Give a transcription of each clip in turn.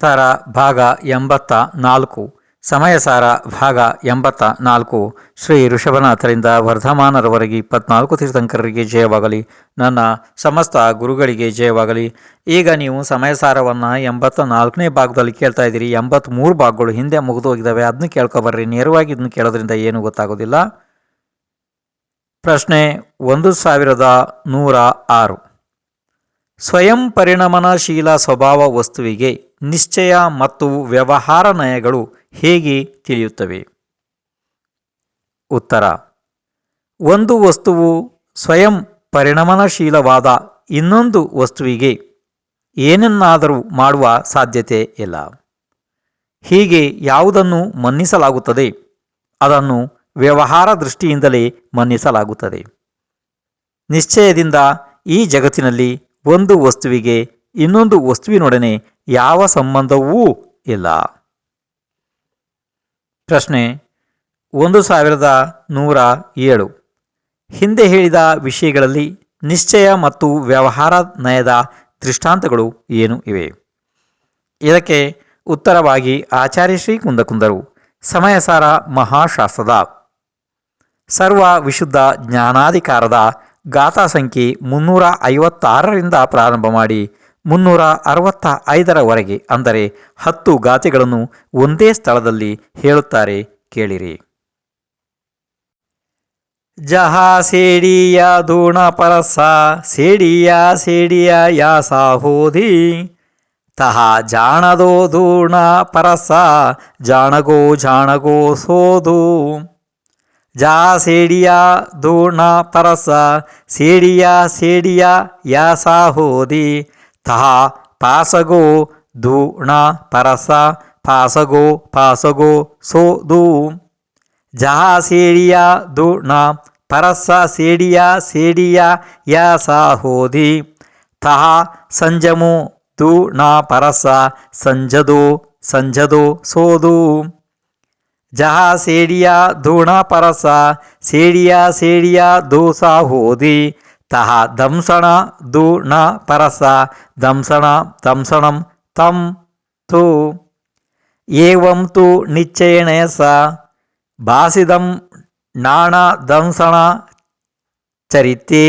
ಸಾರ ಭಾಗ ಎಂಬತ್ತ ನಾಲ್ಕು ಸಮಯಸಾರ ಭಾಗ ಎಂಬತ್ತ ನಾಲ್ಕು, ಶ್ರೀ ಋಷಭನಾಥರಿಂದ ವರ್ಧಮಾನರವರೆಗೆ ಇಪ್ಪತ್ನಾಲ್ಕು ತೀರ್ಥಂಕರರಿಗೆ ಜಯವಾಗಲಿ, ನನ್ನ ಸಮಸ್ತ ಗುರುಗಳಿಗೆ ಜಯವಾಗಲಿ. ಈಗ ನೀವು ಸಮಯಸಾರವನ್ನು ಎಂಬತ್ತ ನಾಲ್ಕನೇ ಭಾಗದಲ್ಲಿ ಕೇಳ್ತಾ ಇದ್ದೀರಿ. ಎಂಬತ್ತ್ಮೂರು ಭಾಗಗಳು ಹಿಂದೆ ಮುಗಿದು ಹೋಗಿದ್ದಾವೆ ಅದನ್ನ ಕೇಳ್ಕೊಬರ್ರಿ. ನೇರವಾಗಿ ಇದನ್ನು ಕೇಳೋದ್ರಿಂದ ಏನೂ ಗೊತ್ತಾಗೋದಿಲ್ಲ. ಪ್ರಶ್ನೆ ಒಂದು ಸಾವಿರದ ನೂರ ಆರು. ಸ್ವಯಂ ಪರಿಣಮನಶೀಲ ಸ್ವಭಾವ ವಸ್ತುವಿಗೆ ನಿಶ್ಚಯ ಮತ್ತು ವ್ಯವಹಾರ ನಯಗಳು ಹೇಗೆ ತಿಳಿಯುತ್ತವೆ? ಉತ್ತರ. ಒಂದು ವಸ್ತುವು ಸ್ವಯಂ ಪರಿಣಮನಶೀಲವಾದ ಇನ್ನೊಂದು ವಸ್ತುವಿಗೆ ಏನನ್ನಾದರೂ ಮಾಡುವ ಸಾಧ್ಯತೆ ಇಲ್ಲ. ಹೀಗೆ ಯಾವುದನ್ನು ಮನ್ನಿಸಲಾಗುತ್ತದೆ? ಅದನ್ನು ವ್ಯವಹಾರ ದೃಷ್ಟಿಯಿಂದಲೇ ಮನ್ನಿಸಲಾಗುತ್ತದೆ. ನಿಶ್ಚಯದಿಂದ ಈ ಜಗತ್ತಿನಲ್ಲಿ ಒಂದು ವಸ್ತುವಿಗೆ ಇನ್ನೊಂದು ವಸ್ತುವಿನೊಡನೆ ಯಾವ ಸಂಬಂಧವೂ ಇಲ್ಲ. ಪ್ರಶ್ನೆ ಒಂದು ಸಾವಿರದ ನೂರ ಏಳು. ಹಿಂದೆ ಹೇಳಿದ ವಿಷಯಗಳಲ್ಲಿ ನಿಶ್ಚಯ ಮತ್ತು ವ್ಯವಹಾರ ನಯದ ದೃಷ್ಟಾಂತಗಳು ಏನು ಇವೆ? ಇದಕ್ಕೆ ಉತ್ತರವಾಗಿ ಆಚಾರ್ಯ ಶ್ರೀ ಕುಂದಕುಂದರು, ಸಮಯಸಾರ ಮಹಾಶಾಸ್ತ್ರದ. ಸರ್ವ ವಿಶುದ್ಧ ಜ್ಞಾನಾಧಿಕಾರದ ಗಾಥಾ ಸಂಖ್ಯೆ ಮುನ್ನೂರ ಐವತ್ತಾರರಿಂದ ಪ್ರಾರಂಭ ಮಾಡಿ ಮುನ್ನೂರ ಅರವತ್ತ ಐದರವರೆಗೆ ಅಂದರೆ ಹತ್ತು ಗಾತೆಗಳನ್ನು ಒಂದೇ ಸ್ಥಳದಲ್ಲಿ ಹೇಳುತ್ತಾರೆ ಕೇಳಿರಿ. ಜಹಾ ಸೇಡಿಯ ದೂಣ ಪರಸ, ಸೇಡಿಯ ಸೇಡಿಯ ಯಾ ಸಾಹೋದಿ ತಹಾ ಜಾಣದೋ ದೂಣ ಪರಸ, ಜಾಣಗೋ ಜಾಣಗೋ ಸೋದು. ಜಾ ಸೇಡಿಯ ದೂಣ ಪರಸ, ಸೇಡಿಯ ಸೇಡಿಯ ಯಾ ಹೋದಿ. ತಹ ಪಾಸಗೋ ಧೂಣ ಪರಸ ಪಾಸಗೋ ಪಾಸಗೋ ಸೋದು ಜಹಾ ಸೇಡಿಯ ಧೂಣ ಪರಸ ಸೇಡಿಯ ಸೇಡಿಯ ಯಾಸ ಹೋದಿ ತಹ ಸಂಜಮು ಧೂಣ ಪರಸ ಸಂಜದೋ ಸಂಜದೋ ಸೋದು ಜಹಾ ಸೇಡಿಯ ಧೂಣ ಪರಸ ಸೇಡಿಯ ಸೇಡಿಯ ದೋಸ ಹೋದಿ ತಹ ದಂಸಣ ದೂಣ ಪರಸ ದಂಸಣ ದಂಸಣಂ ತಂ ತು ಏವಂ ತು ನಿಶ್ಚಯೇಣ ಸ ಭಾಸಿದಂ ನಾಣ ದಂಸಣ ಚರಿತೆ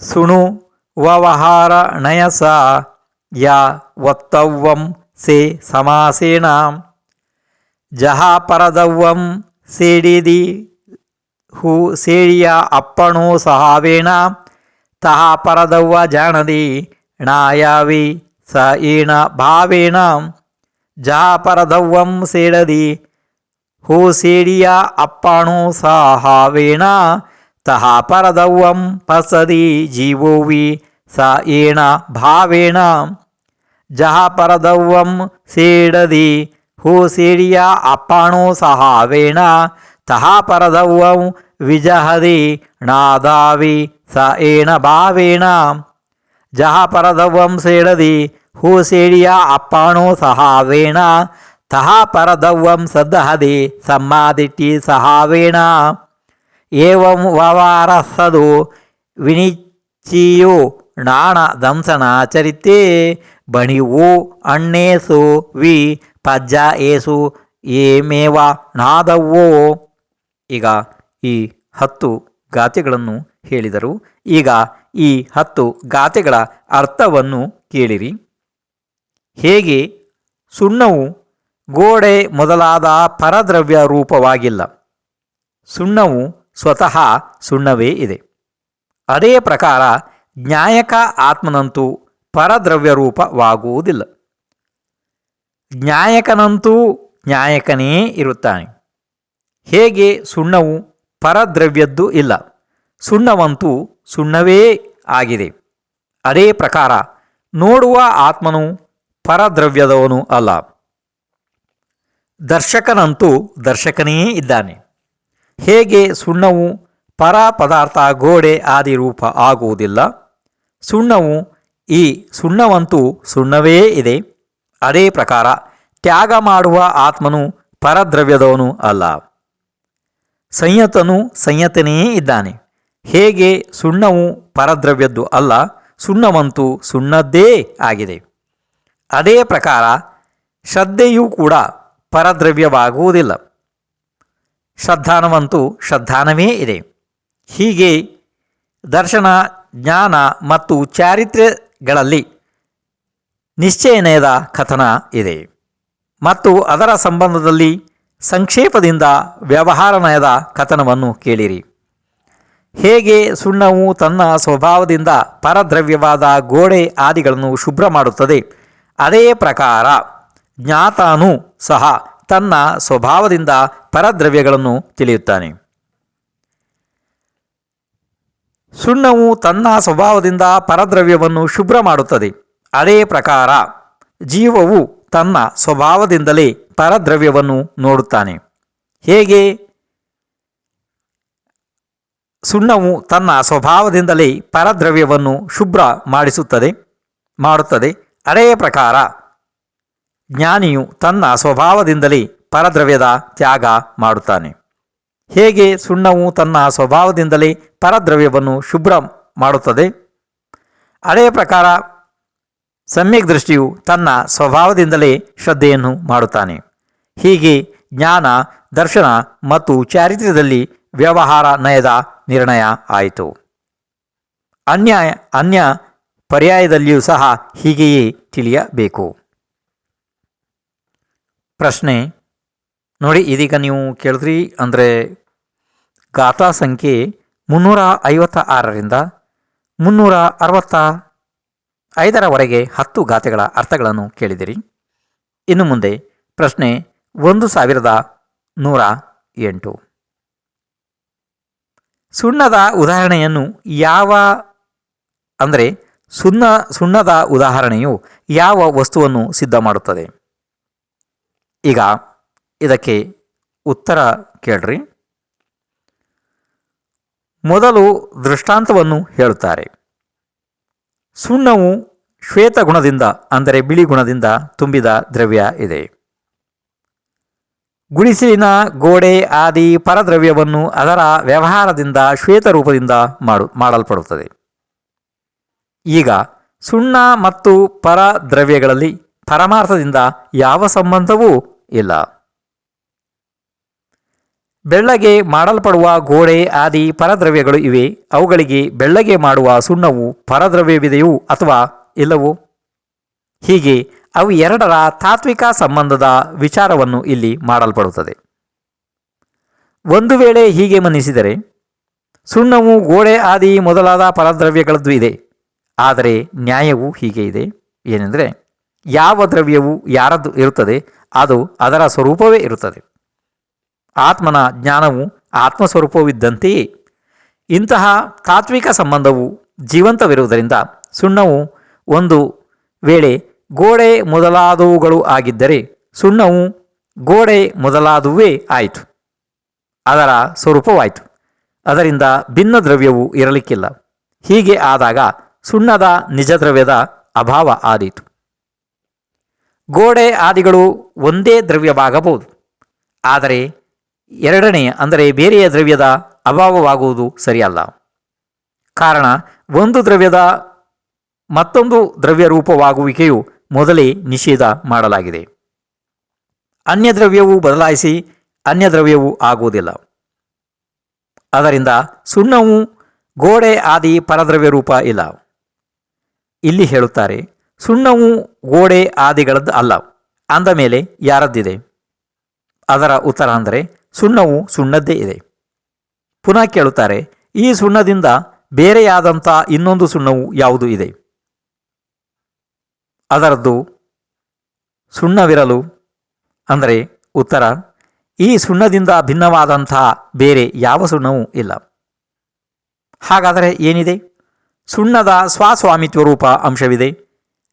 ಸುಣು ವ್ಯವಹಾರ ನಯಸ ಯಾ ವತ್ತವ್ವಂ ಸೇ ಸಮಾಸೇನ ಜಹಾ ಪರದವ್ವಂ ಸೇಡಿದಿ ಹೂ ಸೇಡಿಯ ಅಪ್ಪಣೋ ಸಹಾವೇಣ ತಹ ಪರದವ್ವ ಜಾಣದಿ ಣಾಯಾವಿ ಸ ಏಣ ಭಾವೇಣ ಜಹಾ ಪರದವ್ವಂ ಸೇಡದಿ ಹೂ ಸೇಡಿಯ ಅಪ್ಪಣೋ ಸಹಾವೇಣ ತಹ ಪರದವ್ವಂ ಪಸದಿ ಜೀವೋವಿ ಸ ಏಣ ಭಾವೇಣ ಜಹಾ ಪರದವ್ವಂ ಸೇಡದಿ ಹೂ ಸೇಡಿಯ ಅಪ್ಪಾಣೋ ಸಹಾವೇಣ ತಹ ಪರದವ್ವಂ ವಿಜಹದಿ ನಾದಾವಿ ಸ ಏಣ ಭಾವೇಣ ಜಹ ಪರದವ್ವಂ ಸೇಡದಿ ಹೂ ಸೇಡಿಯ ಅಪ್ಪಾಣೋ ಸಹಾವೇಣ ತಹ ಪರದವ್ವಂ ಸದ್ದಹದಿ ಸಮ್ಮಾದಿಟ್ಟಿ ಸಹಾವೇಣ ಏವಂ ವವಾರಸದು ವಿನಿಚ್ಚಿಯು ನಾಣ ದಂಸನ ಚರಿತೆ ಬಣಿವು ಅಣ್ಣೇಸು ವಿ ಪಜ್ಜ ಏಸು ಏಮೇವ ನಾದವೋ ಈಗ ಈ ಹತ್ತು ಗಾಥೆಗಳನ್ನು ಹೇಳಿದರು. ಈಗ ಈ ಹತ್ತು ಗಾತೆಗಳ ಅರ್ಥವನ್ನು ಕೇಳಿರಿ. ಹೇಗೆ? ಸುಣ್ಣವು ಗೋಡೆ ಮೊದಲಾದ ಪರದ್ರವ್ಯ ರೂಪವಾಗಿಲ್ಲ. ಸುಣ್ಣವು ಸ್ವತಃ ಸುಣ್ಣವೇ ಇದೆ. ಅದೇ ಪ್ರಕಾರ ಜ್ಞಾಯಕ ಆತ್ಮನಂತೂ ಪರದ್ರವ್ಯ ರೂಪವಾಗುವುದಿಲ್ಲ. ಜ್ಞಾಯಕನಂತೂ ಜ್ಞಾಯಕನೇ ಇರುತ್ತಾನೆ. ಹೇಗೆ ಸುಣ್ಣವು ಪರದ್ರವ್ಯದ್ದು ಇಲ್ಲ. ಸುಣ್ಣವಂತೂ ಸುಣ್ಣವೇ ಆಗಿದೆ. ಅದೇ ಪ್ರಕಾರ ನೋಡುವ ಆತ್ಮನು ಪರದ್ರವ್ಯದವನು ಅಲ್ಲ. ದರ್ಶಕನಂತೂ ದರ್ಶಕನೇ ಇದ್ದಾನೆ. ಹೇಗೆ ಸುಣ್ಣವು ಪರ ಪದಾರ್ಥ ಗೋಡೆ ಆದಿ ರೂಪ ಆಗುವುದಿಲ್ಲ. ಸುಣ್ಣವು ಈ ಸುಣ್ಣವಂತೂ ಸುಣ್ಣವೇ ಇದೆ. ಅದೇ ಪ್ರಕಾರ ತ್ಯಾಗ ಮಾಡುವ ಆತ್ಮನು ಪರದ್ರವ್ಯದವನು ಅಲ್ಲ. ಸಂಯತನು ಸಂಯತನೇ ಇದ್ದಾನೆ. ಹೇಗೆ ಸುಣ್ಣವು ಪರದ್ರವ್ಯದ್ದು ಅಲ್ಲ, ಸುಣ್ಣವಂತೂ ಸುಣ್ಣದ್ದೇ ಆಗಿದೆ. ಅದೇ ಪ್ರಕಾರ ಶ್ರದ್ಧೆಯೂ ಕೂಡ ಪರದ್ರವ್ಯವಾಗುವುದಿಲ್ಲ. ಶ್ರದ್ಧಾನವಂತೂ ಶ್ರದ್ಧಾನವೇ ಇದೆ. ಹೀಗೆ ದರ್ಶನ, ಜ್ಞಾನ ಮತ್ತು ಚಾರಿತ್ರ್ಯಗಳಲ್ಲಿ ನಿಶ್ಚಯನಯದ ಕಥನ ಇದೆ. ಮತ್ತು ಅದರ ಸಂಬಂಧದಲ್ಲಿ ಸಂಕ್ಷೇಪದಿಂದ ವ್ಯವಹಾರನಯದ ಕಥನವನ್ನು ಕೇಳಿರಿ. ಹೇಗೆ ಸುಣ್ಣವು ತನ್ನ ಸ್ವಭಾವದಿಂದ ಪರದ್ರವ್ಯವಾದ ಗೋಡೆ ಆದಿಗಳನ್ನು ಶುಭ್ರ ಮಾಡುತ್ತದೆ? ಅದೇ ಪ್ರಕಾರ ಜ್ಞಾತಾನೂ ಸಹ ತನ್ನ ಸ್ವಭಾವದಿಂದ ಪರದ್ರವ್ಯಗಳನ್ನು ತಿಳಿಯುತ್ತಾನೆ. ಸುಣ್ಣವು ತನ್ನ ಸ್ವಭಾವದಿಂದ ಪರದ್ರವ್ಯವನ್ನು ಶುಭ್ರ ಮಾಡುತ್ತದೆ. ಅದೇ ಪ್ರಕಾರ ಜೀವವು ತನ್ನ ಸ್ವಭಾವದಿಂದಲೇ ಪರದ್ರವ್ಯವನ್ನು ನೋಡುತ್ತಾನೆ. ಹೇಗೆ? ಸುಣ್ಣವು ತನ್ನ ಸ್ವಭಾವದಿಂದಲೇ ಪರದ್ರವ್ಯವನ್ನು ಶುಭ್ರ ಮಾಡಿಸುತ್ತದೆ, ಮಾಡುತ್ತದೆ. ಅದೇ ಪ್ರಕಾರ, ಜ್ಞಾನಿಯು ತನ್ನ ಸ್ವಭಾವದಿಂದಲೇ ಪರದ್ರವ್ಯದ ತ್ಯಾಗ ಮಾಡುತ್ತಾನೆ. ಹೇಗೆ ಸುಣ್ಣವು ತನ್ನ ಸ್ವಭಾವದಿಂದಲೇ ಪರದ್ರವ್ಯವನ್ನು ಶುಭ್ರ ಮಾಡುತ್ತದೆ? ಅದೇ ಪ್ರಕಾರ, ಸಮ್ಯಕ್ ದೃಷ್ಟಿಯು ತನ್ನ ಸ್ವಭಾವದಿಂದಲೇ ಶ್ರದ್ಧೆಯನ್ನು ಮಾಡುತ್ತಾನೆ. ಹೀಗೆ ಜ್ಞಾನ, ದರ್ಶನ ಮತ್ತು ಚಾರಿತ್ರ್ಯದಲ್ಲಿ ವ್ಯವಹಾರ ನಯದ ನಿರ್ಣಯ ಆಯಿತು. ಅನ್ಯ ಅನ್ಯ ಪರ್ಯಾಯದಲ್ಲಿಯೂ ಸಹ ಹೀಗೆಯೇ ತಿಳಿಯಬೇಕು. ಪ್ರಶ್ನೆ, ನೋಡಿ ಇದೀಗ ನೀವು ಕೇಳಿದ್ರಿ, ಅಂದರೆ ಗಾಥಾ ಸಂಖ್ಯೆ ಮುನ್ನೂರ ಐವತ್ತ ಆರರಿಂದ ಮುನ್ನೂರ ಅರವತ್ತ ಐದರವರೆಗೆ ಹತ್ತು ಗಾಥೆಗಳ ಅರ್ಥಗಳನ್ನು ಕೇಳಿದಿರಿ. ಇನ್ನು ಮುಂದೆ ಪ್ರಶ್ನೆ ಒಂದು ಸಾವಿರದ ನೂರ ಎಂಟು. ಸುಣ್ಣದ ಉದಾಹರಣೆಯನ್ನು ಯಾವ, ಅಂದರೆ ಸುಣ್ಣ, ಸುಣ್ಣದ ಉದಾಹರಣೆಯು ಯಾವ ವಸ್ತುವನ್ನು ಸಿದ್ಧ ಮಾಡುತ್ತದೆ? ಈಗ ಇದಕ್ಕೆ ಉತ್ತರ ಕೇಳ್ರಿ. ಮೊದಲು ದೃಷ್ಟಾಂತವನ್ನು ಹೇಳುತ್ತಾರೆ. ಸುಣ್ಣವು ಶ್ವೇತ ಗುಣದಿಂದ ಅಂದರೆ ಬಿಳಿ ಗುಣದಿಂದ ತುಂಬಿದ ದ್ರವ್ಯ ಇದೆ. ಗುಡಿಸಲಿನ ಗೋಡೆ ಆದಿ ಪರದ್ರವ್ಯವನ್ನು ಅದರ ವ್ಯವಹಾರದಿಂದ ಶ್ವೇತ ರೂಪದಿಂದ ಮಾಡು, ಮಾಡಲ್ಪಡುತ್ತದೆ. ಈಗ ಸುಣ್ಣ ಮತ್ತು ಪರದ್ರವ್ಯಗಳಲ್ಲಿ ಪರಮಾರ್ಥದಿಂದ ಯಾವ ಸಂಬಂಧವೂ ಇಲ್ಲ. ಬೆಳ್ಳಗೆ ಮಾಡಲ್ಪಡುವ ಗೋಡೆ ಆದಿ ಪರದ್ರವ್ಯಗಳು ಇವೆ. ಅವುಗಳಿಗೆ ಬೆಳ್ಳಗೆ ಮಾಡುವ ಸುಣ್ಣವು ಪರದ್ರವ್ಯವಿದೆಯೋ ಅಥವಾ ಇಲ್ಲವೋ? ಹೀಗೆ ಅವು ಎರಡರ ತಾತ್ವಿಕ ಸಂಬಂಧದ ವಿಚಾರವನ್ನು ಇಲ್ಲಿ ಮಾಡಲ್ಪಡುತ್ತದೆ. ಒಂದು ವೇಳೆ ಹೀಗೆ ಮನ್ನಿಸಿದರೆ, ಸುಣ್ಣವು ಗೋಡೆ ಆದಿ ಮೊದಲಾದ ಪರದ್ರವ್ಯಗಳದ್ದು ಇದೆ, ಆದರೆ ನ್ಯಾಯವು ಹೀಗೆ ಇದೆ. ಏನೆಂದರೆ, ಯಾವ ದ್ರವ್ಯವು ಯಾರದ್ದು ಇರುತ್ತದೆ, ಅದು ಅದರ ಸ್ವರೂಪವೇ ಇರುತ್ತದೆ. ಆತ್ಮನ ಜ್ಞಾನವು ಆತ್ಮಸ್ವರೂಪವಿದ್ದಂತೆಯೇ. ಇಂತಹ ತಾತ್ವಿಕ ಸಂಬಂಧವು ಜೀವಂತವಿರುವುದರಿಂದ ಸುಣ್ಣವು ಒಂದು ವೇಳೆ ಗೋಡೆ ಮೊದಲಾದವುಗಳು ಆಗಿದ್ದರೆ ಸುಣ್ಣವು ಗೋಡೆ ಮೊದಲಾದುವೇ ಆಯಿತು. ಅದರ ಸ್ವರೂಪವಾಯಿತು. ಅದರಿಂದ ಭಿನ್ನ ದ್ರವ್ಯವು ಇರಲಿಕ್ಕಿಲ್ಲ. ಹೀಗೆ ಆದಾಗ ಸುಣ್ಣದ ನಿಜ ದ್ರವ್ಯದ ಅಭಾವ ಆದೀತು. ಗೋಡೆ ಆದಿಗಳು ಒಂದೇ ದ್ರವ್ಯವಾಗಬಹುದು. ಆದರೆ ಎರಡನೆಯ ಅಂದರೆ ಬೇರೆಯ ದ್ರವ್ಯದ ಅಭಾವವಾಗುವುದು ಸರಿಯಲ್ಲ. ಕಾರಣ, ಒಂದು ದ್ರವ್ಯದ ಮತ್ತೊಂದು ದ್ರವ್ಯ ರೂಪವಾಗುವಿಕೆಯು ಮೊದಲೇ ನಿಷೇಧ ಮಾಡಲಾಗಿದೆ. ಅನ್ಯದ್ರವ್ಯವು ಬದಲಾಯಿಸಿ ಅನ್ಯದ್ರವ್ಯವು ಆಗುವುದಿಲ್ಲ. ಅದರಿಂದ ಸುಣ್ಣವು ಗೋಡೆ ಆದಿ ಪರದ್ರವ್ಯ ರೂಪ ಇಲ್ಲ. ಇಲ್ಲಿ ಹೇಳುತ್ತಾರೆ, ಸುಣ್ಣವು ಗೋಡೆ ಆದಿಗಳದ್ದು ಅಲ್ಲ, ಅಂದ ಮೇಲೆ ಯಾರದ್ದಿದೆ? ಅದರ ಉತ್ತರ ಅಂದರೆ ಸುಣ್ಣವು ಸುಣ್ಣದ್ದೇ ಇದೆ. ಪುನಃ ಕೇಳುತ್ತಾರೆ, ಈ ಸುಣ್ಣದಿಂದ ಬೇರೆಯಾದಂಥ ಇನ್ನೊಂದು ಸುಣ್ಣವು ಯಾವುದು ಇದೆ? ಅದರದ್ದು ಸುಣ್ಣವಿರಲು ಅಂದರೆ ಉತ್ತರ, ಈ ಸುಣ್ಣದಿಂದ ಭಿನ್ನವಾದಂಥ ಬೇರೆ ಯಾವ ಸುಣ್ಣವೂ ಇಲ್ಲ. ಹಾಗಾದರೆ ಏನಿದೆ? ಸುಣ್ಣದ ಸ್ವಸ್ವಾಮಿತ್ವ ರೂಪ ಅಂಶವಿದೆ.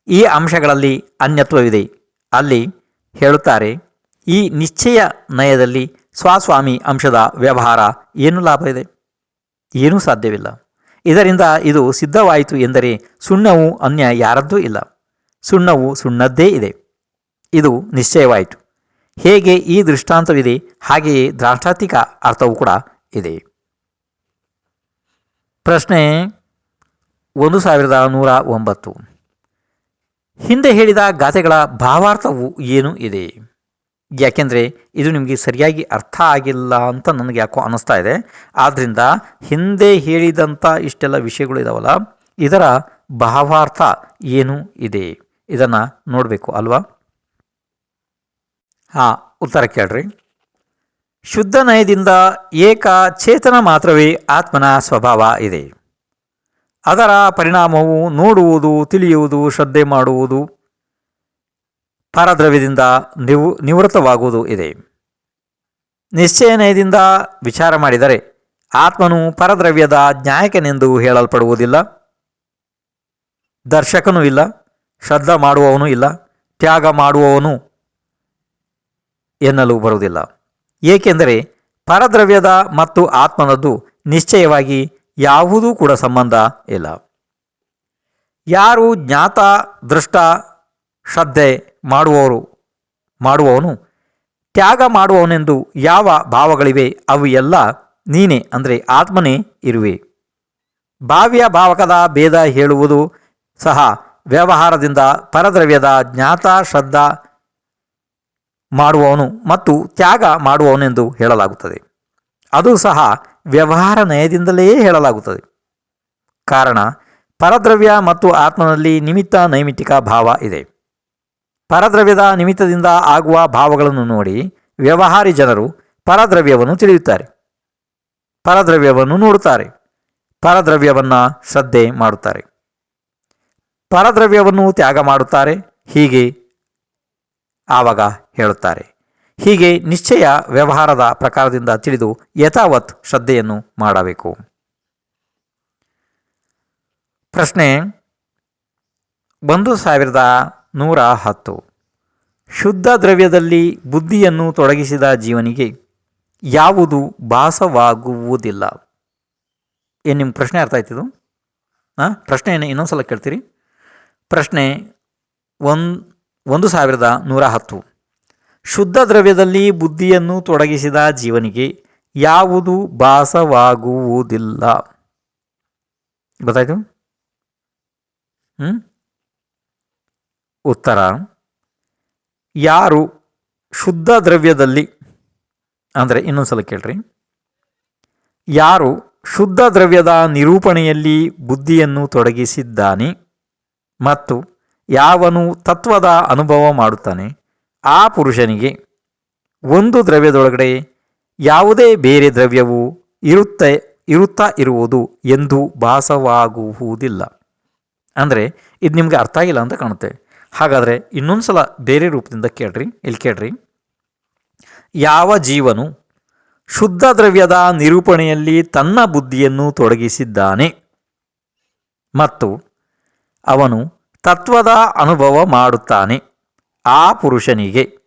ಈ ಅಂಶಗಳಲ್ಲಿ ಅನ್ಯತ್ವವಿದೆ. ಅಲ್ಲಿ ಹೇಳುತ್ತಾರೆ, ಈ ನಿಶ್ಚಯ ನಯದಲ್ಲಿ ಸ್ವಸ್ವಾಮಿ ಅಂಶದ ವ್ಯವಹಾರ ಏನು ಲಾಭ ಇದೆ? ಏನೂ ಸಾಧ್ಯವಿಲ್ಲ. ಇದರಿಂದ ಇದು ಸಿದ್ಧವಾಯಿತು ಎಂದರೆ ಸುಣ್ಣವು ಅನ್ಯ ಯಾರದ್ದೂ ಇಲ್ಲ. ಸುಣ್ಣವು ಸುಣ್ಣದ್ದೇ ಇದೆ. ಇದು ನಿಶ್ಚಯವಾಯಿತು. ಹೇಗೆ ಈ ದೃಷ್ಟಾಂತವಿದೆ, ಹಾಗೆಯೇ ದ್ರಾಷ್ಟಾತಿಕ ಅರ್ಥವೂ ಕೂಡ ಇದೆ. ಪ್ರಶ್ನೆ ಒಂದು ಸಾವಿರದ ನೂರ ಒಂಬತ್ತು. ಹಿಂದೆ ಹೇಳಿದ ಗಾಥೆಗಳ ಭಾವಾರ್ಥವು ಏನು ಇದೆ? ಯಾಕೆಂದರೆ ಇದು ನಿಮಗೆ ಸರಿಯಾಗಿ ಅರ್ಥ ಆಗಿಲ್ಲ ಅಂತ ನನಗೆ ಯಾಕೋ ಅನ್ನಿಸ್ತಾ ಇದೆ. ಆದ್ದರಿಂದ ಹಿಂದೆ ಹೇಳಿದಂಥ ಇಷ್ಟೆಲ್ಲ ವಿಷಯಗಳು ಇದಾವಲ್ಲ, ಇದರ ಭಾವಾರ್ಥ ಏನು ಇದೆ? ಇದನ್ನು ನೋಡಬೇಕು ಅಲ್ವಾ? ಹಾಂ, ಉತ್ತರ ಕೇಳ್ರಿ. ಶುದ್ಧ ನಯದಿಂದ ಏಕ ಚೇತನ ಮಾತ್ರವೇ ಆತ್ಮನ ಸ್ವಭಾವ ಇದೆ. ಅದರ ಪರಿಣಾಮವು ನೋಡುವುದು, ತಿಳಿಯುವುದು, ಶ್ರದ್ಧೆ ಮಾಡುವುದು, ಪರದ್ರವ್ಯದಿಂದ ನಿವ್, ನಿವೃತ್ತವಾಗುವುದು ಇದೆ. ನಿಶ್ಚಯ ನಯದಿಂದ ವಿಚಾರ ಮಾಡಿದರೆ ಆತ್ಮನು ಪರದ್ರವ್ಯದ ಜ್ಞಾಯಕನೆಂದು ಹೇಳಲ್ಪಡುವುದಿಲ್ಲ. ದರ್ಶಕನೂ ಇಲ್ಲ. ಶ್ರದ್ಧಾ ಮಾಡುವವನು ಇಲ್ಲ, ತ್ಯಾಗ ಮಾಡುವವನು ಎನ್ನಲು ಬರುವುದಿಲ್ಲ. ಏಕೆಂದರೆ ಪರದ್ರವ್ಯದ ಮತ್ತು ಆತ್ಮನದ್ದು ನಿಶ್ಚಯವಾಗಿ ಯಾವುದೂ ಕೂಡ ಸಂಬಂಧ ಇಲ್ಲ. ಯಾರು ಜ್ಞಾತ, ದೃಷ್ಟ, ಶ್ರದ್ಧೆ ಮಾಡುವವರು, ಮಾಡುವವನು, ತ್ಯಾಗ ಮಾಡುವವನೆಂದು ಯಾವ ಭಾವಗಳಿವೆ, ಅವು ಎಲ್ಲ ನೀನೇ, ಅಂದರೆ ಆತ್ಮನೇ ಇರುವೆ. ಭಾವ್ಯ ಭಾವಕದ ಭೇದ ಹೇಳುವುದು ಸಹ ವ್ಯವಹಾರದಿಂದ ಪರದ್ರವ್ಯದ ಜ್ಞಾತ ಶ್ರದ್ಧಾ ಮಾಡುವವನು ಮತ್ತು ತ್ಯಾಗ ಮಾಡುವವನೆಂದು ಹೇಳಲಾಗುತ್ತದೆ. ಅದು ಸಹ ವ್ಯವಹಾರ ನಯದಿಂದಲೇ ಹೇಳಲಾಗುತ್ತದೆ. ಕಾರಣ, ಪರದ್ರವ್ಯ ಮತ್ತು ಆತ್ಮನಲ್ಲಿ ನಿಮಿತ್ತ ನೈಮಿತ್ತಿಕ ಭಾವ ಇದೆ. ಪರದ್ರವ್ಯದ ನಿಮಿತ್ತದಿಂದ ಆಗುವ ಭಾವಗಳನ್ನು ನೋಡಿ ವ್ಯವಹಾರಿ ಜನರು ಪರದ್ರವ್ಯವನ್ನು ತಿಳಿಯುತ್ತಾರೆ. ಪರದ್ರವ್ಯವನ್ನು ನೋಡುತ್ತಾರೆ. ಪರದ್ರವ್ಯವನ್ನು ಶ್ರದ್ಧೆ ಮಾಡುತ್ತಾರೆ. ಪರದ್ರವ್ಯವನ್ನು ತ್ಯಾಗ ಮಾಡುತ್ತಾರೆ. ಹೀಗೆ ಆವಾಗ ಹೇಳುತ್ತಾರೆ. ಹೀಗೆ ನಿಶ್ಚಯ ವ್ಯವಹಾರದ ಪ್ರಕಾರದಿಂದ ತಿಳಿದು ಯಥಾವತ್ ಶ್ರದ್ಧೆಯನ್ನು ಮಾಡಬೇಕು. ಪ್ರಶ್ನೆ ಒಂದು ಸಾವಿರದ ನೂರ ಹತ್ತು. ಶುದ್ಧ ದ್ರವ್ಯದಲ್ಲಿ ಬುದ್ಧಿಯನ್ನು ತೊಡಗಿಸಿದ ಜೀವನಿಗೆ ಯಾವುದು ಭಾಸವಾಗುವುದಿಲ್ಲ? ಏನು ನಿಮ್ಮ ಪ್ರಶ್ನೆ ಅರ್ಥ ಆಯ್ತಿದು ಹಾಂ ಪ್ರಶ್ನೆಯನ್ನು ಇನ್ನೊಂದು ಸಲ ಕೇಳ್ತೀರಿ. ಪ್ರಶ್ನೆ ಒಂದು ಒಂದು ಸಾವಿರದ ನೂರ ಹತ್ತು. ಶುದ್ಧ ದ್ರವ್ಯದಲ್ಲಿ ಬುದ್ಧಿಯನ್ನು ತೊಡಗಿಸಿದ ಜೀವನಿಗೆ ಯಾವುದು ಭಾಸವಾಗುವುದಿಲ್ಲ? ಗೊತ್ತಾಯ್ತು? ಹ್ಞೂ ಉತ್ತರ. ಯಾರು ಶುದ್ಧ ದ್ರವ್ಯದಲ್ಲಿ, ಅಂದರೆ ಇನ್ನೊಂದು ಕೇಳ್ರಿ. ಯಾರು ಶುದ್ಧ ದ್ರವ್ಯದ ನಿರೂಪಣೆಯಲ್ಲಿ ಬುದ್ಧಿಯನ್ನು ತೊಡಗಿಸಿದ್ದಾನೆ? ಮತ್ತು ಯಾವನು ತತ್ವದ ಅನುಭವ ಮಾಡುತ್ತಾನೆ, ಆ ಪುರುಷನಿಗೆ ಒಂದು ದ್ರವ್ಯದೊಳಗಡೆ ಯಾವುದೇ ಬೇರೆ ದ್ರವ್ಯವು ಇರುತ್ತೆ, ಇರುತ್ತಾ ಇರುವುದು ಎಂದು ಭಾಸವಾಗುವುದಿಲ್ಲ. ಅಂದರೆ ಇದು ನಿಮಗೆ ಅರ್ಥ ಆಗಿಲ್ಲ ಅಂತ ಕಾಣುತ್ತೆ. ಹಾಗಾದರೆ ಇನ್ನೊಂದು ಸಲ ಬೇರೆ ರೂಪದಿಂದ ಕೇಳ್ರಿ, ಇಲ್ಲಿ ಕೇಳ್ರಿ. ಯಾವ ಜೀವನು ಶುದ್ಧ ದ್ರವ್ಯದ ನಿರೂಪಣೆಯಲ್ಲಿ ತನ್ನ ಬುದ್ಧಿಯನ್ನು ತೊಡಗಿಸಿದ್ದಾನೆ ಮತ್ತು ಅವನು ತತ್ವದ ಅನುಭವ ಮಾಡುತ್ತಾನೆ. ಆ ಪುರುಷನಿಗೆ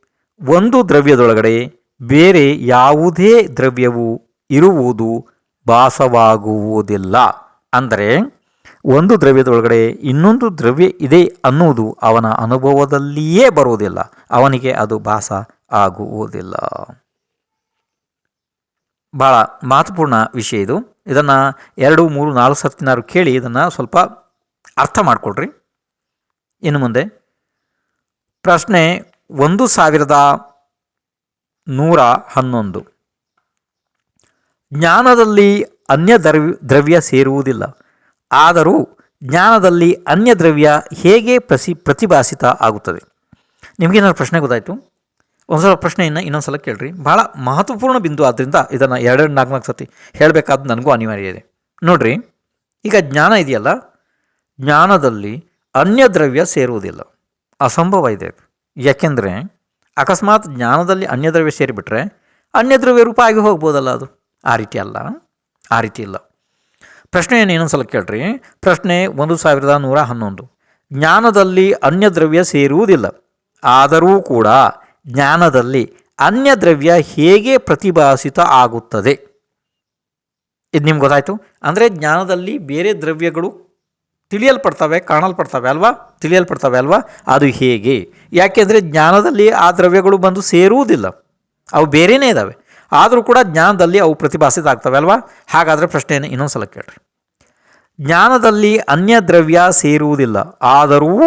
ಒಂದು ದ್ರವ್ಯದೊಳಗಡೆ ಬೇರೆ ಯಾವುದೇ ದ್ರವ್ಯವು ಇರುವುದು ಭಾಸವಾಗುವುದಿಲ್ಲ. ಅಂದರೆ ಒಂದು ದ್ರವ್ಯದೊಳಗಡೆ ಇನ್ನೊಂದು ದ್ರವ್ಯ ಇದೆ ಅನ್ನುವುದು ಅವನ ಅನುಭವದಲ್ಲಿಯೇ ಬರುವುದಿಲ್ಲ. ಅವನಿಗೆ ಅದು ಭಾಸ ಆಗುವುದಿಲ್ಲ. ಭಾಳ ಮಹತ್ವಪೂರ್ಣ ವಿಷಯ ಇದು. ಇದನ್ನು ಎರಡು, ಮೂರು, ನಾಲ್ಕು ಸತ್ತಿನಾರು ಕೇಳಿ ಇದನ್ನು ಸ್ವಲ್ಪ ಅರ್ಥ ಮಾಡಿಕೊಳ್ರಿ. ಇನ್ನು ಮುಂದೆ. ಪ್ರಶ್ನೆ ಒಂದು ಸಾವಿರದ ನೂರ ಹನ್ನೊಂದು. ಜ್ಞಾನದಲ್ಲಿ ಅನ್ಯ ದ್ರವ್ಯ ದ್ರವ್ಯ ಸೇರುವುದಿಲ್ಲ. ಆದರೂ ಜ್ಞಾನದಲ್ಲಿ ಅನ್ಯ ದ್ರವ್ಯ ಹೇಗೆ ಪ್ರಸಿ, ಪ್ರತಿಭಾಸಿತ ಆಗುತ್ತದೆ? ನಿಮಗೇನಾದ್ರು ಪ್ರಶ್ನೆ ಗೊತ್ತಾಯಿತು? ಒಂದು ಸಲ ಪ್ರಶ್ನೆಯನ್ನು ಇನ್ನೊಂದು ಸಲ ಕೇಳ್ರಿ. ಭಾಳ ಮಹತ್ವಪೂರ್ಣ ಬಿಂದು ಆದ್ದರಿಂದ ಇದನ್ನು ಎರಡೆರಡು ನಾಲ್ಕು ನಾಲ್ಕು ಸತಿ ಹೇಳಬೇಕಾದ ನನಗೂ ಅನಿವಾರ್ಯ ಇದೆ. ನೋಡ್ರಿ, ಈಗ ಜ್ಞಾನ ಇದೆಯಲ್ಲ ಜ್ಞಾನದಲ್ಲಿ ಅನ್ಯ ದ್ರವ್ಯ ಸೇರುವುದಿಲ್ಲ. ಅಸಂಭವ ಇದೆ. ಯಾಕೆಂದರೆ ಅಕಸ್ಮಾತ್ ಜ್ಞಾನದಲ್ಲಿ ಅನ್ಯ ದ್ರವ್ಯ ಸೇರಿಬಿಟ್ರೆ ಅನ್ಯ ದ್ರವ್ಯ ರೂಪ ಆಗಿ ಹೋಗ್ಬೋದಲ್ಲ ಅದು. ಆ ರೀತಿ ಅಲ್ಲ. ಆ ರೀತಿ ಇಲ್ಲ. ಪ್ರಶ್ನೆಯನ್ನು ಇನ್ನೊಂದು ಸಲ ಕೇಳ್ರಿ? ಪ್ರಶ್ನೆ ಒಂದು ಸಾವಿರದ ನೂರ ಹನ್ನೊಂದು. ಜ್ಞಾನದಲ್ಲಿ ಅನ್ಯದ್ರವ್ಯ ಸೇರುವುದಿಲ್ಲ. ಆದರೂ ಕೂಡ ಜ್ಞಾನದಲ್ಲಿ ಅನ್ಯ ದ್ರವ್ಯ ಹೇಗೆ ಪ್ರತಿಭಾಸಿತ ಆಗುತ್ತದೆ? ಇದು ನಿಮ್ಗೆ ಗೊತ್ತಾಯಿತು? ಅಂದರೆ ಜ್ಞಾನದಲ್ಲಿ ಬೇರೆ ದ್ರವ್ಯಗಳು ತಿಳಿಯಲ್ಪಡ್ತವೆ, ಕಾಣಲ್ಪಡ್ತವೆ ಅಲ್ವಾ? ತಿಳಿಯಲ್ಪಡ್ತವೆ ಅಲ್ವಾ? ಅದು ಹೇಗೆ? ಯಾಕೆಂದರೆ ಜ್ಞಾನದಲ್ಲಿ ಆ ದ್ರವ್ಯಗಳು ಬಂದು ಸೇರುವುದಿಲ್ಲ. ಅವು ಬೇರೆಯೇ ಇದ್ದಾವೆ ಆದರೂ ಕೂಡ ಜ್ಞಾನದಲ್ಲಿ ಅವು ಪ್ರತಿಭಾಸಿತ ಆಗ್ತವೆ ಅಲ್ವಾ? ಹಾಗಾದರೆ ಪ್ರಶ್ನೆಯನ್ನು ಇನ್ನೊಂದು ಸಲ ಕೇಳ್ರಿ. ಜ್ಞಾನದಲ್ಲಿ ಅನ್ಯ ದ್ರವ್ಯ ಸೇರುವುದಿಲ್ಲ. ಆದರೂ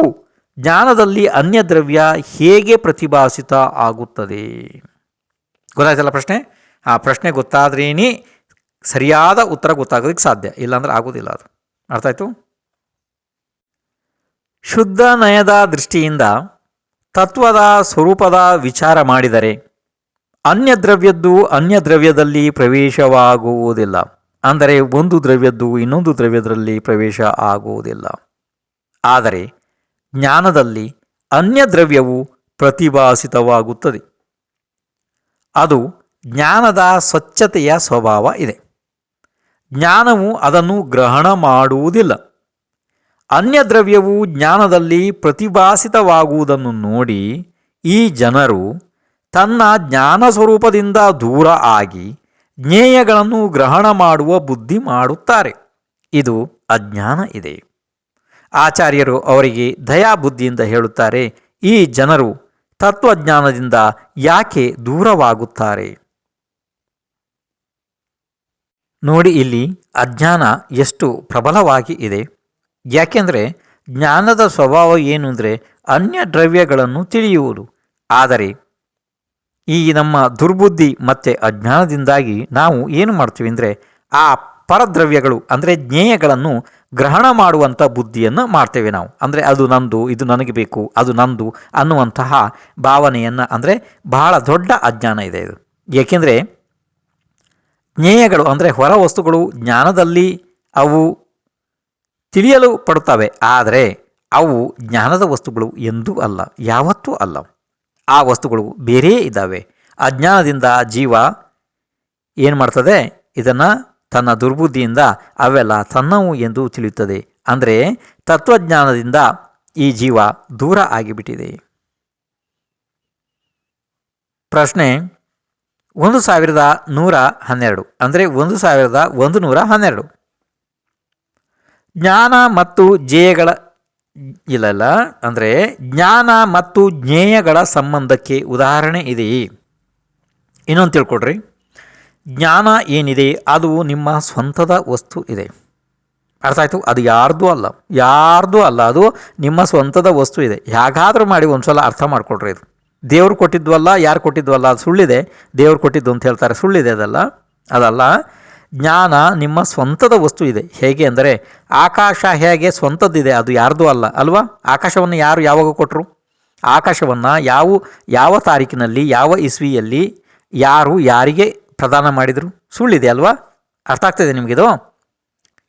ಜ್ಞಾನದಲ್ಲಿ ಅನ್ಯ ದ್ರವ್ಯ ಹೇಗೆ ಪ್ರತಿಭಾಸಿತ ಆಗುತ್ತದೆ? ಗೊತ್ತಾಯ್ತಲ್ಲ ಪ್ರಶ್ನೆ? ಆ ಪ್ರಶ್ನೆ ಗೊತ್ತಾದ್ರೇನೇ ಸರಿಯಾದ ಉತ್ತರ ಗೊತ್ತಾಗೋದಕ್ಕೆ ಸಾಧ್ಯ. ಇಲ್ಲಾಂದ್ರೆ ಆಗೋದಿಲ್ಲ ಅದು. ಅರ್ಥ ಆಯ್ತು? ಶುದ್ಧ ನಯದ ದೃಷ್ಟಿಯಿಂದ ತತ್ವದ ಸ್ವರೂಪದ ವಿಚಾರ ಮಾಡಿದರೆ ಅನ್ಯ ದ್ರವ್ಯದ್ದು ಅನ್ಯ ದ್ರವ್ಯದಲ್ಲಿ ಪ್ರವೇಶವಾಗುವುದಿಲ್ಲ. ಅಂದರೆ ಒಂದು ದ್ರವ್ಯದ್ದು ಇನ್ನೊಂದು ದ್ರವ್ಯದಲ್ಲಿ ಪ್ರವೇಶ ಆಗುವುದಿಲ್ಲ. ಆದರೆ ಜ್ಞಾನದಲ್ಲಿ ಅನ್ಯ ದ್ರವ್ಯವು ಪ್ರತಿಭಾಸಿತವಾಗುತ್ತದೆ. ಅದು ಜ್ಞಾನದ ಸ್ವಚ್ಛತೆಯ ಸ್ವಭಾವ ಇದೆ. ಜ್ಞಾನವು ಅದನ್ನು ಗ್ರಹಣ ಮಾಡುವುದಿಲ್ಲ. ಅನ್ಯ ದ್ರವ್ಯವು ಜ್ಞಾನದಲ್ಲಿ ಪ್ರತಿಭಾಸಿತವಾಗುವುದನ್ನು ನೋಡಿ ಈ ಜನರು ತನ್ನ ಜ್ಞಾನ ಸ್ವರೂಪದಿಂದ ದೂರ ಆಗಿ ಜ್ಞೇಯಗಳನ್ನು ಗ್ರಹಣ ಮಾಡುವ ಬುದ್ಧಿ ಮಾಡುತ್ತಾರೆ. ಇದು ಅಜ್ಞಾನ ಇದೆ. ಆಚಾರ್ಯರು ಅವರಿಗೆ ದಯಾಬುದ್ಧಿಯಿಂದ ಹೇಳುತ್ತಾರೆ, ಈ ಜನರು ತತ್ವಜ್ಞಾನದಿಂದ ಯಾಕೆ ದೂರವಾಗುತ್ತಾರೆ? ನೋಡಿ, ಇಲ್ಲಿ ಅಜ್ಞಾನ ಎಷ್ಟು ಪ್ರಬಲವಾಗಿ ಇದೆ. ಯಾಕೆಂದರೆ ಜ್ಞಾನದ ಸ್ವಭಾವ ಏನು ಅಂದರೆ ಅನ್ಯ ದ್ರವ್ಯಗಳನ್ನು ತಿಳಿಯುವುದು. ಆದರೆ ಈ ನಮ್ಮ ದುರ್ಬುದ್ಧಿ ಮತ್ತು ಅಜ್ಞಾನದಿಂದಾಗಿ ನಾವು ಏನು ಮಾಡ್ತೀವಿ ಅಂದರೆ ಆ ಪರದ್ರವ್ಯಗಳು ಅಂದರೆ ಜ್ಞೇಯಗಳನ್ನು ಗ್ರಹಣ ಮಾಡುವಂಥ ಬುದ್ಧಿಯನ್ನು ಮಾಡ್ತೇವೆ ನಾವು. ಅಂದರೆ ಅದು ನಂದು, ಇದು ನನಗೆ ಬೇಕು, ಅದು ನಂದು ಅನ್ನುವಂತಹ ಭಾವನೆಯನ್ನು ಅಂದರೆ ಬಹಳ ದೊಡ್ಡ ಅಜ್ಞಾನ ಇದೆ ಇದು. ಏಕೆಂದರೆ ಜ್ಞೇಯಗಳು ಅಂದರೆ ಹೊರ ವಸ್ತುಗಳು ಜ್ಞಾನದಲ್ಲಿ ಅವು ತಿಳಿಯಲು ಪಡುತ್ತವೆ, ಆದರೆ ಅವು ಜ್ಞಾನದ ವಸ್ತುಗಳು ಎಂದೂ ಅಲ್ಲ, ಯಾವತ್ತೂ ಅಲ್ಲ. ಆ ವಸ್ತುಗಳು ಬೇರೆಯೇ ಇದ್ದಾವೆ. ಅಜ್ಞಾನದಿಂದ ಜೀವ ಏನು ಮಾಡ್ತದೆ? ಇದನ್ನು ತನ್ನ ದುರ್ಬುದ್ಧಿಯಿಂದ ಅವೆಲ್ಲ ತನ್ನವು ಎಂದು ತಿಳಿಯುತ್ತದೆ. ಅಂದರೆ ತತ್ವಜ್ಞಾನದಿಂದ ಈ ಜೀವ ದೂರ ಆಗಿಬಿಟ್ಟಿದೆ. ಪ್ರಶ್ನೆ, ಒಂದು ಸಾವಿರದ ನೂರ ಹನ್ನೆರಡು. ಅಂದರೆ ಒಂದು ಸಾವಿರದ ಒಂದು ನೂರ ಹನ್ನೆರಡು. ಜ್ಞಾನ ಮತ್ತು ಜೇಯಗಳ, ಇಲ್ಲಲ್ಲ ಇಲ್ಲ ಅಂದರೆ ಜ್ಞಾನ ಮತ್ತು ಜ್ಞೇಯಗಳ ಸಂಬಂಧಕ್ಕೆ ಉದಾಹರಣೆ ಇದೆಯೇ? ಇನ್ನೊಂದು ತಿಳ್ಕೊಡ್ರಿ. ಜ್ಞಾನ ಏನಿದೆ? ಅದು ನಿಮ್ಮ ಸ್ವಂತದ ವಸ್ತು ಇದೆ. ಅರ್ಥ ಆಯಿತು? ಅದು ಯಾರ್ದೂ ಅಲ್ಲ. ಯಾರ್ದೂ ಅಲ್ಲ. ಅದು ನಿಮ್ಮ ಸ್ವಂತದ ವಸ್ತು ಇದೆ. ಹೇಗಾದರೂ ಮಾಡಿ ಒಂದು ಸಲ ಅರ್ಥ ಮಾಡಿಕೊಡ್ರಿ ಇದು. ದೇವ್ರು ಕೊಟ್ಟಿದ್ವಲ್ಲ ಯಾರು ಕೊಟ್ಟಿದ್ವಲ್ಲ ಅದು ಸುಳ್ಳಿದೆ. ದೇವ್ರು ಕೊಟ್ಟಿದ್ದು ಅಂತ ಹೇಳ್ತಾರೆ. ಸುಳ್ಳಿದೆ ಅದಲ್ಲ. ಅದಲ್ಲ. ಜ್ಞಾನ ನಿಮ್ಮ ಸ್ವಂತದ ವಸ್ತು ಇದೆ. ಹೇಗೆ ಅಂದರೆ ಆಕಾಶ ಹೇಗೆ ಸ್ವಂತದ್ದಿದೆ ಅದು ಯಾರ್ದೂ ಅಲ್ಲ, ಅಲ್ವಾ? ಆಕಾಶವನ್ನು ಯಾರು ಯಾವಾಗ ಕೊಟ್ಟರು ಆಕಾಶವನ್ನು ಯಾವ ಯಾವ ತಾರೀಕಿನಲ್ಲಿ, ಯಾವ ಇಸ್ವಿಯಲ್ಲಿ ಯಾರು ಯಾರಿಗೆ ಪ್ರದಾನ ಮಾಡಿದರು? ಸುಳ್ಳಿದೆ ಅಲ್ವಾ? ಅರ್ಥ ಆಗ್ತದೆ ನಿಮಗಿದು?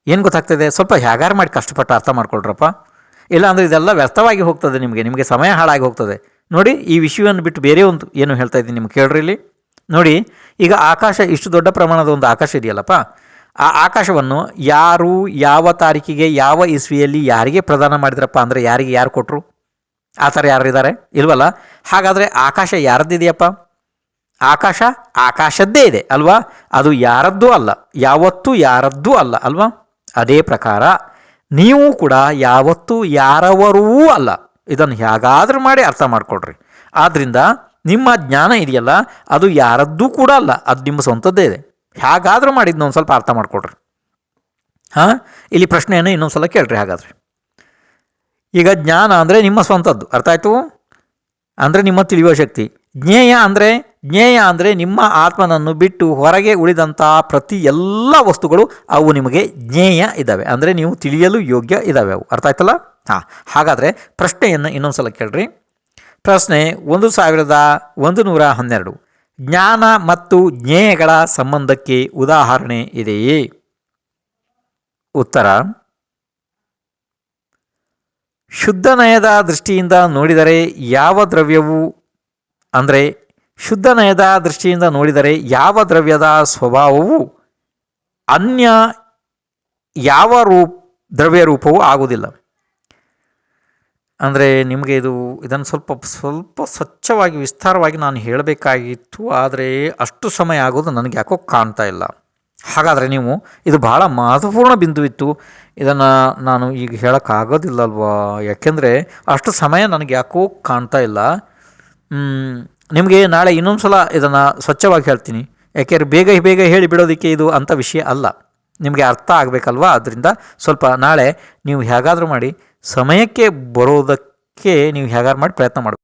ಏನು ಗೊತ್ತಾಗ್ತದೆ? ಸ್ವಲ್ಪ ಹೇಗಾರು ಮಾಡಿ ಕಷ್ಟಪಟ್ಟು ಅರ್ಥ ಮಾಡ್ಕೊಳ್ರಪ್ಪ. ಇಲ್ಲ ಅಂದರೆ ಇದೆಲ್ಲ ವ್ಯರ್ಥವಾಗಿ ಹೋಗ್ತದೆ ನಿಮಗೆ. ನಿಮಗೆ ಸಮಯ ಹಾಳಾಗಿ ಹೋಗ್ತದೆ. ನೋಡಿ, ಈ ವಿಷಯವನ್ನು ಬಿಟ್ಟು ಬೇರೆ ಒಂದು ಏನು ಹೇಳ್ತಾ ಇದ್ದೀನಿ ನಿಮ್ಗೆ ಕೇಳ್ರಿ ಇಲ್ಲಿ. ನೋಡಿ ಈಗ ಆಕಾಶ ಇಷ್ಟು ದೊಡ್ಡ ಪ್ರಮಾಣದ ಒಂದು ಆಕಾಶ ಇದೆಯಲ್ಲಪ್ಪ. ಆ ಆಕಾಶವನ್ನು ಯಾರು ಯಾವ ತಾರೀಕಿಗೆ ಯಾವ ಇಸ್ವಿಯಲ್ಲಿ ಯಾರಿಗೆ ಪ್ರದಾನ ಮಾಡಿದ್ರಪ್ಪ ಅಂದರೆ ಯಾರಿಗೆ ಯಾರು ಕೊಟ್ಟರು ಆ ಥರ ಯಾರಿದ್ದಾರೆ ಇಲ್ವಲ್ಲ? ಹಾಗಾದರೆ ಆಕಾಶ ಯಾರದ್ದಿದೆಯಪ್ಪ? ಆಕಾಶ ಆಕಾಶದ್ದೇ ಇದೆ ಅಲ್ವಾ? ಅದು ಯಾರದ್ದೂ ಅಲ್ಲ, ಯಾವತ್ತೂ ಯಾರದ್ದೂ ಅಲ್ಲ ಅಲ್ವಾ? ಅದೇ ಪ್ರಕಾರ ನೀವು ಕೂಡ ಯಾವತ್ತೂ ಯಾರವರೂ ಅಲ್ಲ. ಇದನ್ನು ಹೇಗಾದರೂ ಮಾಡಿ ಅರ್ಥ ಮಾಡಿಕೊಡ್ರಿ ಆದ್ದರಿಂದ ನಿಮ್ಮ ಜ್ಞಾನ ಇದೆಯಲ್ಲ, ಅದು ಯಾರದ್ದೂ ಕೂಡ ಅಲ್ಲ, ಅದು ನಿಮ್ಮ ಸ್ವಂತದ್ದೇ ಇದೆ. ಹೇಗಾದರೂ ಮಾಡಿದ್ದು ಒಂದು ಸ್ವಲ್ಪ ಅರ್ಥ ಮಾಡಿಕೊಡ್ರಿ ಹಾಂ? ಇಲ್ಲಿ ಪ್ರಶ್ನೆಯನ್ನು ಇನ್ನೊಂದು ಸಲ ಕೇಳ್ರಿ ಹಾಗಾದರೆ. ಈಗ ಜ್ಞಾನ ಅಂದರೆ ನಿಮ್ಮ ಸ್ವಂತದ್ದು, ಅರ್ಥ ಆಯಿತು? ಅಂದರೆ ನಿಮ್ಮ ತಿಳಿಯುವ ಶಕ್ತಿ. ಜ್ಞೇಯ ಅಂದರೆ ಜ್ಞೇಯ ಅಂದರೆ ನಿಮ್ಮ ಆತ್ಮನನ್ನು ಬಿಟ್ಟು ಹೊರಗೆ ಉಳಿದಂಥ ಪ್ರತಿ ಎಲ್ಲ ವಸ್ತುಗಳು ಅವು ನಿಮಗೆ ಜ್ಞೇಯ ಇದ್ದಾವೆ ಅಂದರೆ ನೀವು ತಿಳಿಯಲು ಯೋಗ್ಯ ಇದ್ದಾವೆ ಅವು. ಅರ್ಥ ಆಯ್ತಲ್ಲ? ಹಾಂ, ಹಾಗಾದರೆ ಪ್ರಶ್ನೆಯನ್ನು ಇನ್ನೊಂದು ಸಲ ಕೇಳ್ರಿ. ಪ್ರಶ್ನೆ ಒಂದು ಸಾವಿರದ ಒಂದು ನೂರ ಹನ್ನೆರಡು. ಜ್ಞಾನ ಮತ್ತು ಜ್ಞೇಯಗಳ ಸಂಬಂಧಕ್ಕೆ ಉದಾಹರಣೆ ಇದೆಯೇ? ಉತ್ತರ. ಶುದ್ಧ ನಯದ ದೃಷ್ಟಿಯಿಂದ ನೋಡಿದರೆ ಯಾವ ದ್ರವ್ಯವು, ಅಂದರೆ ಶುದ್ಧ ನಯದ ದೃಷ್ಟಿಯಿಂದ ನೋಡಿದರೆ ಯಾವ ದ್ರವ್ಯದ ಸ್ವಭಾವವು ಅನ್ಯ ಯಾವ ರೂಪ ದ್ರವ್ಯ ರೂಪವೂ ಆಗುವುದಿಲ್ಲ. ಅಂದರೆ ನಿಮಗೆ ಇದು, ಇದನ್ನು ಸ್ವಲ್ಪ ಸ್ವಲ್ಪ ಸ್ವಚ್ಛವಾಗಿ, ವಿಸ್ತಾರವಾಗಿ ನಾನು ಹೇಳಬೇಕಾಗಿತ್ತು, ಆದರೆ ಅಷ್ಟು ಸಮಯ ಆಗೋದು ನನಗೆ ಯಾಕೋ ಕಾಣ್ತಾ ಇಲ್ಲ. ಹಾಗಾದರೆ ನೀವು, ಇದು ಭಾಳ ಮಹತ್ವಪೂರ್ಣ ಬಿಂದು ಇತ್ತು ಇದನ್ನು ನಾನು ಈಗ ಹೇಳೋಕ್ಕಾಗೋದಿಲ್ಲಲ್ವಾ? ಯಾಕೆಂದರೆ ಅಷ್ಟು ಸಮಯ ನನಗೆ ಯಾಕೋ ಕಾಣ್ತಾ ಇಲ್ಲ. ನಿಮಗೆ ನಾಳೆ ಇನ್ನೊಂದು ಸಲ ಇದನ್ನು ಸ್ವಚ್ಛವಾಗಿ ಹೇಳ್ತೀನಿ. ಯಾಕೆಂದರೆ ಬೇಗ ಬೇಗ ಹೇಳಿ ಬಿಡೋದಕ್ಕೆ ಇದು ಅಂಥ ವಿಷಯ ಅಲ್ಲ. ನಿಮಗೆ ಅರ್ಥ ಆಗಬೇಕಲ್ವಾ? ಅದರಿಂದ ಸ್ವಲ್ಪ ನಾಳೆ ನೀವು ಹೇಗಾದರೂ ಮಾಡಿ ಸಮಯಕ್ಕೆ ಬರೋದಕ್ಕೆ ನೀವು ಹೇಗಾರು ಮಾಡಿ ಪ್ರಯತ್ನ ಮಾಡಿ.